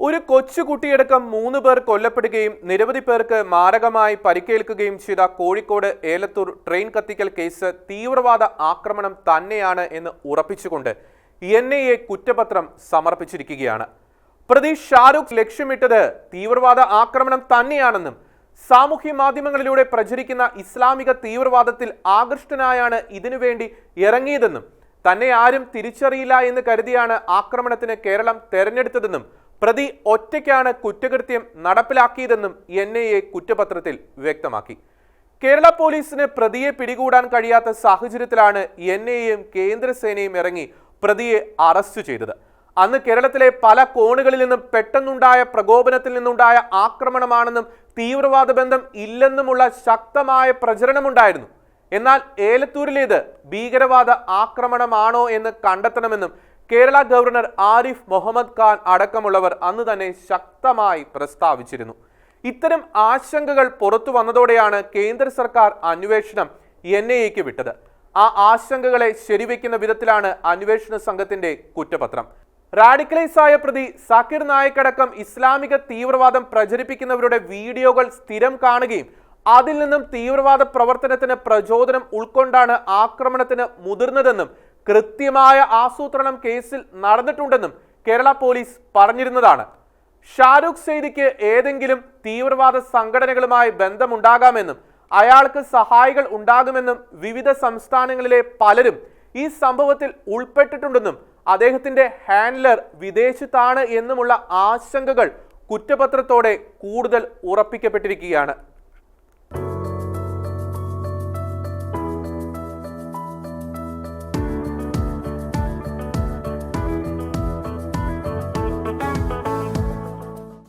ഒരു കൊച്ചുകുട്ടിയടക്കം മൂന്ന് പേർ കൊല്ലപ്പെടുകയും നിരവധി പേർക്ക് മാരകമായി പരിക്കേൽക്കുകയും ചെയ്ത കോഴിക്കോട് ഏലത്തൂർ ട്രെയിൻ കത്തിക്കൽ കേസ് തീവ്രവാദ ആക്രമണം തന്നെയാണ് എന്ന് ഉറപ്പിച്ചുകൊണ്ട് എൻ ഐ എ കുറ്റപത്രം സമർപ്പിച്ചിരിക്കുകയാണ്. പ്രതി ഷാരൂഖ് ലക്ഷ്യമിട്ടത് തീവ്രവാദ ആക്രമണം തന്നെയാണെന്നും സാമൂഹ്യ മാധ്യമങ്ങളിലൂടെ പ്രചരിക്കുന്ന ഇസ്ലാമിക തീവ്രവാദത്തിൽ ആകൃഷ്ടനായാണ് ഇതിനുവേണ്ടി ഇറങ്ങിയതെന്നും തന്നെ ആരും തിരിച്ചറിയില്ല എന്ന് കരുതിയാണ് ആക്രമണത്തിന് കേരളം തെരഞ്ഞെടുത്തതെന്നും പ്രതി ഒറ്റയ്ക്കാണ് കുറ്റകൃത്യം നടപ്പിലാക്കിയതെന്നും എൻ ഐ എ കുറ്റപത്രത്തിൽ വ്യക്തമാക്കി. കേരള പോലീസിന് പ്രതിയെ പിടികൂടാൻ കഴിയാത്ത സാഹചര്യത്തിലാണ് എൻ ഐയും കേന്ദ്രസേനയും ഇറങ്ങി പ്രതിയെ അറസ്റ്റ് ചെയ്തത്. അന്ന് കേരളത്തിലെ പല കോണുകളിൽ നിന്നും പെട്ടെന്നുണ്ടായ പ്രകോപനത്തിൽ നിന്നുണ്ടായ ആക്രമണമാണെന്നും തീവ്രവാദ ബന്ധം ഇല്ലെന്നുമുള്ള ശക്തമായ പ്രചരണമുണ്ടായിരുന്നു. എന്നാൽ ഏലത്തൂരിലേത് ഭീകരവാദ ആക്രമണമാണോ എന്ന് കണ്ടെത്തണമെന്നും കേരള ഗവർണർ ആരിഫ് മുഹമ്മദ് ഖാൻ അടക്കമുള്ളവർ അന്ന് തന്നെ ശക്തമായി പ്രസ്താവിച്ചിരുന്നു. ഇത്തരം ആശങ്കകൾ പുറത്തു വന്നതോടെയാണ് കേന്ദ്ര സർക്കാർ അന്വേഷണം എൻ ഐ എക്ക് വിട്ടത്. ആ ആശങ്കകളെ ശരിവെക്കുന്ന വിധത്തിലാണ് അന്വേഷണ സംഘത്തിന്റെ കുറ്റപത്രം. റാഡിക്കലൈസ് ആയ പ്രതി സക്കീർ നായക്കടക്കം ഇസ്ലാമിക തീവ്രവാദം പ്രചരിപ്പിക്കുന്നവരുടെ വീഡിയോകൾ സ്ഥിരം കാണുകയും അതിൽ നിന്നും തീവ്രവാദ പ്രവർത്തനത്തിന് പ്രചോദനം ഉൾക്കൊണ്ടാണ് ആക്രമണത്തിന് മുതിർന്നതെന്നും കൃത്യമായ ആസൂത്രണം കേസിൽ നടന്നിട്ടുണ്ടെന്നും കേരള പോലീസ് പറഞ്ഞിരുന്നതാണ്. ഷാരൂഖ് സെയ്ദിക്ക് ഏതെങ്കിലും തീവ്രവാദ സംഘടനകളുമായി ബന്ധമുണ്ടാകാമെന്നും അയാൾക്ക് സഹായികൾ ഉണ്ടാകുമെന്നും വിവിധ സംസ്ഥാനങ്ങളിലെ പലരും ഈ സംഭവത്തിൽ ഉൾപ്പെട്ടിട്ടുണ്ടെന്നും അദ്ദേഹത്തിന്റെ ഹാൻഡ്ലർ വിദേശത്താണ് എന്നുമുള്ള ആശങ്കകൾ കുറ്റപത്രത്തോടെ കൂടുതൽ ഉറപ്പിക്കപ്പെട്ടിരിക്കുകയാണ്.